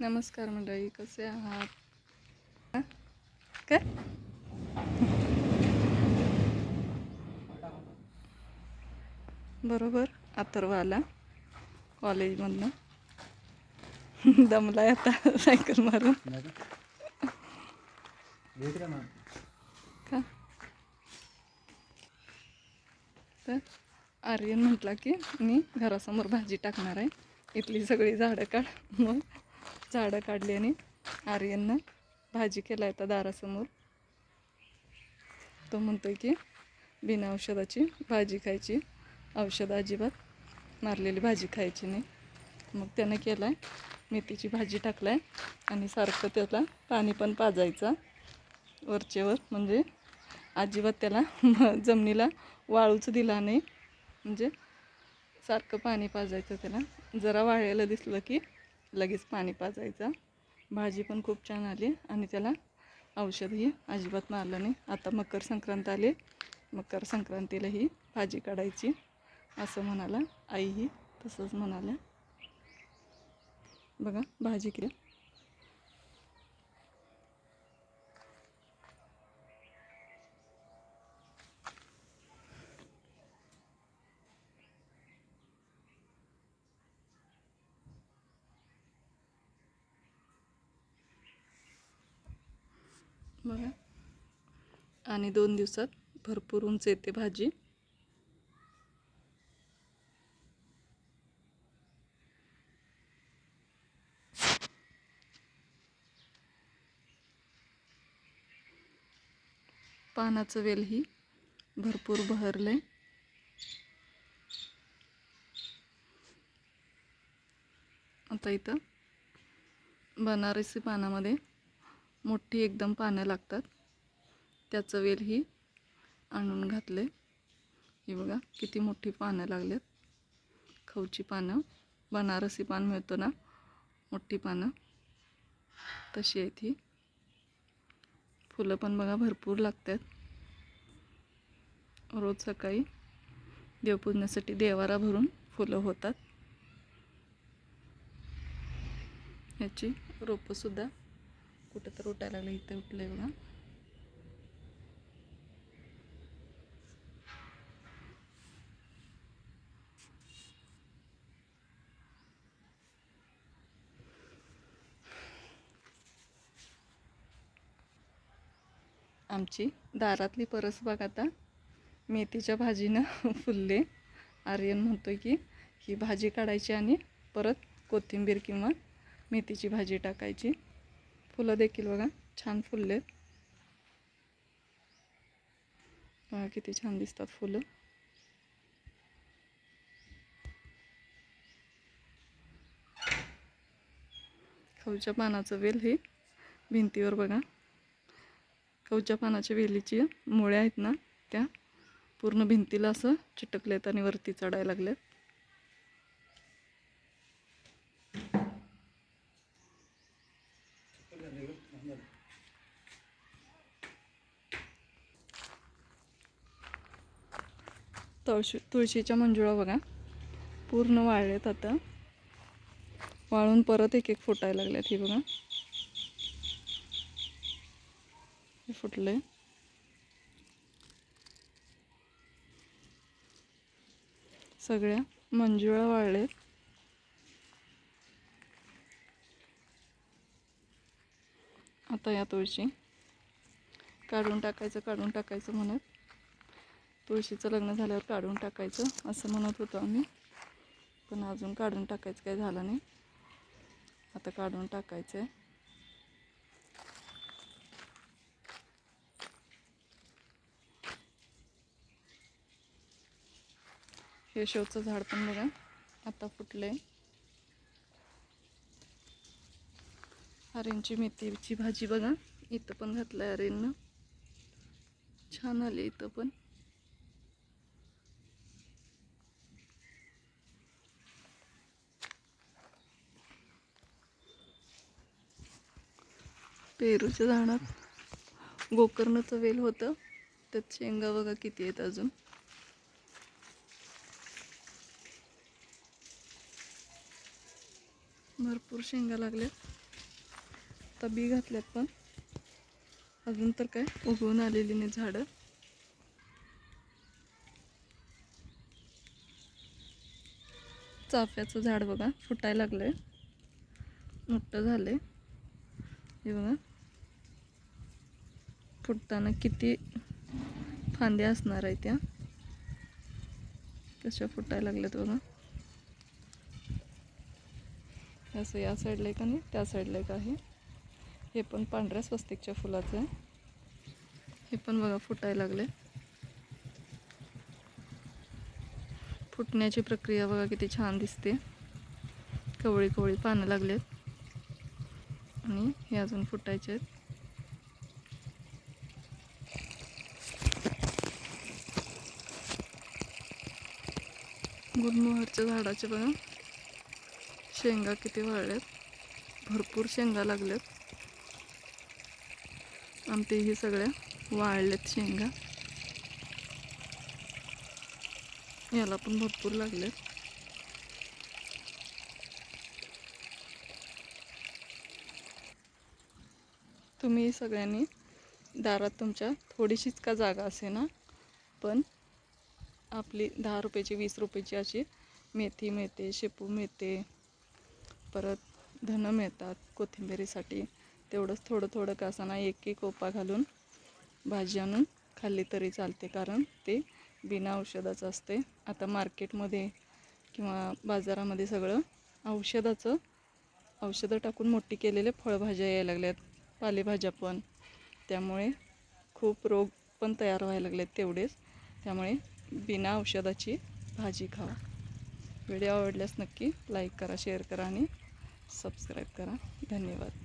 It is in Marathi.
नमस्कार मंडळी कसे आहात? हा? काय? बरोबर अथर्व आला कॉलेजमधनं. दमलाय आता सायकल मारून. का? तर आर्यन म्हटला की मी घरासमोर भाजी टाकणार आहे. इथली सगळी झाडं काढ. मग झाडं काढली आणि आर्यननं भाजी केला आता दारासमोर. तो म्हणतोय की बिना औषधाची भाजी खायची औषध अजिबात मारलेली भाजी खायची नाही. मग त्यानं केलं आहे मेथीची भाजी टाकलाय आणि सारखं त्याला पाणी पण पाजायचं वरचेवर म्हणजे अजिबात त्याला जमिनीला वाळूच दिला नाही. म्हणजे सारखं पाणी पाजायचं त्याला. जरा वाळायला दिसलं की लगेच पाणी पाजायचं. भाजी पण खूप छान आली आणि त्याला औषधही अजिबात मारलं नाही. आता मकर संक्रांत आली. मकर संक्रांतीला ही भाजी काढायची असं म्हणाला. आईही तसंच म्हणाल्या. बघा भाजी केली बघा. आणि दोन दिवसात भरपूर उंच येते भाजी. पानाचं वेलही भरपूर बहरले आता इथं बनारसी पानामध्ये मोठी एकदम पानं लागतात. त्याचं वेल ही आणून घातले. ही बघा किती मोठी पानं लागलेत. खवची पानं बनारसी पान मिळतो ना? मोठी पानं. तशी आहेत ही. फुलं पण बघा भरपूर लागतात. रोज सकाळी देवपूजण्यासाठी देवारा भरून फुलं होतात. ह्याची रोपंसुद्धा कुठं तर उठायला लागलं इथं उठलंय बघा. आमची दारातली परस बघ आता. मेथीच्या भाजीनं फुलले. आर्यन म्हणतो की ही भाजी काढायची आणि परत कोथिंबीर किंवा मेथीची भाजी टाकायची. फुलं देखील बघा छान फुललेत. बघा किती छान दिसतात फुलं. खवच्या पानाचं वेल हे भिंतीवर बघा. खवच्या पानाच्या वेलीची मुळ्या आहेत ना त्या पूर्ण भिंतीला असं चिटकलेत आणि वरती चढायला लागल्यात तुळशी तुळशीच्या मंजुळा बघा. पूर्ण वाळलेत आता. वाळून परत एक एक फुटायला लागल्यात ही बघा. हे फुटले सगळ्या मंजुळा वाळलेत. आता या तुळशी. काढून टाकायचं काढून टाकायचं म्हणत. तुळशीचं लग्न झाल्यावर काढून टाकायचं असं म्हणत होतो आम्ही. पण अजून काढून टाकायचं काही झालं नाही. आता काढून टाकायचं आहे हे शोचं झाड पण बघा. आता आहे अरेंची मेथीची भाजी बघा. इथं पण घातलंय अरेंनं छान आली इथं पण. पेरूच्या झाडात गोकर्णाचं वेल होतं. त्यात शेंगा बघा किती आहेत अजून. भरपूर शेंगा लागल्यात. आता बी घातल्यात पण. अजून तर काय उगवून आलेली नाही झाडं. चाफ्याचं झाड बघा फुटायला लागलंय. मोठं झालंय. हे बघा. फुटताना किती फांद्या असणार आहे त्या. कशा फुटायला लागल्यात बघा. असं या साईडला एक नाही त्या साईडला एक आहे. हे पण पांढऱ्या स्वस्तिकच्या फुलाचं आहे. हे पण बघा फुटायला लागले. फुटण्याची प्रक्रिया बघा किती छान दिसते. कवळी कवळी पानं लागलेत. आणि हे अजून फुटायचे आहेत. गुलमोहरच्या झाडाचे बघा. शेंगा किती वाळल्यात भरपूर शेंगा लागल्यात आमचे ही सगळ्या वाळल्यात शेंगा. याला पण भरपूर लागलेत. तुम्ही सगळ्यांनी दारात तुमच्या थोडीशीच का जागा असे ना पण आपली दहा रुपयाची वीस रुपयाची अशी मेथी मिळते शेपू मिळते परत धनं मिळतात कोथिंबिरीसाठी. तेवढंच थोडं थोडं का असताना एक एक ओपा घालून भाजी आणून खाल्ली तरी चालते कारण ते बिना औषधाचं असते. आता मार्केटमध्ये किंवा बाजारामध्ये सगळं औषधाचं औषधं टाकून मोठी केलेले फळभाज्या यायला लागल्यात पालेभाज्या पण. त्यामुळे खूप रोग पण तयार व्हायला लागलेत तेवढेच. त्यामुळे बिना औषधाची भाजी खावा. व्हिडिओ आवडल्यास नक्की लाईक करा शेअर करा आणि सबस्क्राईब करा. धन्यवाद.